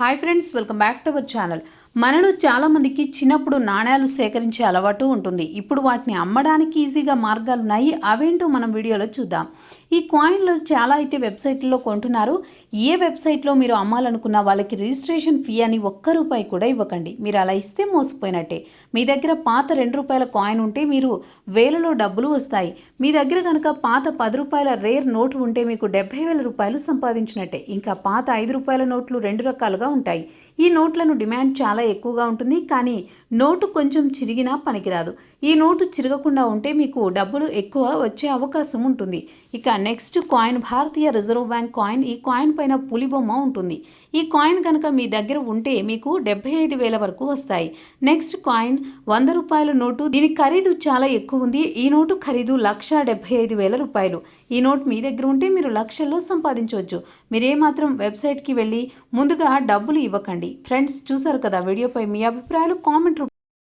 Hi friends welcome back to our channel మనలో చాలామందికి చిన్నప్పుడు నాణ్యాలు సేకరించే అలవాటు ఉంటుంది. ఇప్పుడు వాటిని అమ్మడానికి ఈజీగా మార్గాలు ఉన్నాయి అవేంటో మనం వీడియోలో చూద్దాం. ఈ కాయిన్లు చాలా అయితే వెబ్సైట్లో కొంటున్నారు. ఏ వెబ్సైట్లో మీరు అమ్మాలనుకున్న వాళ్ళకి రిజిస్ట్రేషన్ ఫీ అని ఒక్క రూపాయి కూడా ఇవ్వకండి. మీరు అలా ఇస్తే మోసపోయినట్టే. మీ దగ్గర పాత రెండు రూపాయల కాయిన్ ఉంటే మీరు వేలలో డబ్బులు వస్తాయి. మీ దగ్గర కనుక పాత పది రూపాయల రేర్ నోటు ఉంటే మీకు డెబ్బై వేల రూపాయలు సంపాదించినట్టే. ఇంకా పాత ఐదు రూపాయల నోట్లు రెండు రకాలుగా ఉంటాయి. ఈ నోట్లను డిమాండ్ చాలా ఎక్కువగా ఉంటుంది. కానీ నోటు కొంచెం చిరిగినా పనికిరాదు. ఈ నోటు చిరగకుండా ఉంటే మీకు డబ్బులు ఎక్కువ వచ్చే అవకాశం ఉంటుంది. ఇక next coin Bharatiya reserve bank coin ఈ కాయిన్ పైన పులి బొమ్మ ఉంటుంది. ఈ కాయిన్ కనుక మీ దగ్గర ఉంటే మీకు డెబ్బై ఐదు వేల వరకు వస్తాయి. నెక్స్ట్ కాయిన్ వంద రూపాయల నోటు. దీని ఖరీదు చాలా ఎక్కువ ఉంది. ఈ నోటు ఖరీదు లక్ష డెబ్బై ఐదు వేల రూపాయలు. ఈ నోట్ మీ దగ్గర ఉంటే మీరు లక్షల్లో సంపాదించవచ్చు. మీరేమాత్రం వెబ్సైట్కి వెళ్ళి ముందుగా డబ్బులు ఇవ్వకండి. ఫ్రెండ్స్ చూసారు కదా వీడియోపై మీ అభిప్రాయాలు కామెంట్